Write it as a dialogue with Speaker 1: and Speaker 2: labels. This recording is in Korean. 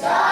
Speaker 1: 저